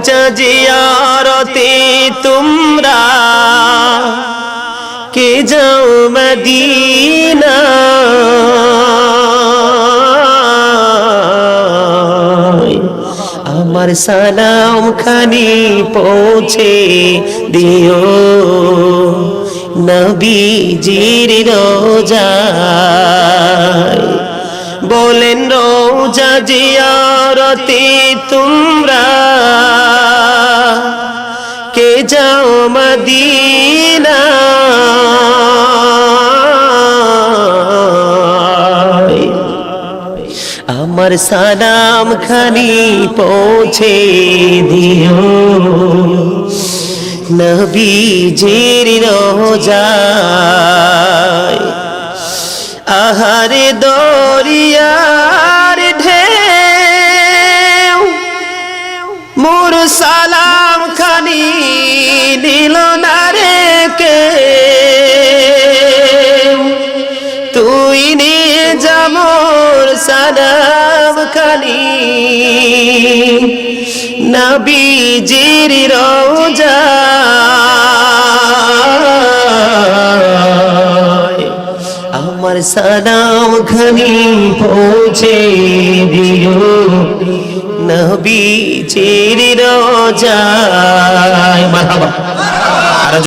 রোজা জিয়ারতে তোমরা। কে যাও মদিনা। আমার সালাম খানি পৌঁছে দিও। নবীজির রোজায়। বলেন রোজা জিয়ারতে তোমরা। যাও মদিনা। আমার সালাম খানি পৌঁছে দিও। নবীজির রোজায় আহারে দরিয়ার ঢেউ। মোর সালাম যামোর সালাম খানি নবীজির রোজা আমার সালাম খানি পৌঁছে দিও। নবীজির রোজায় মারহাবা।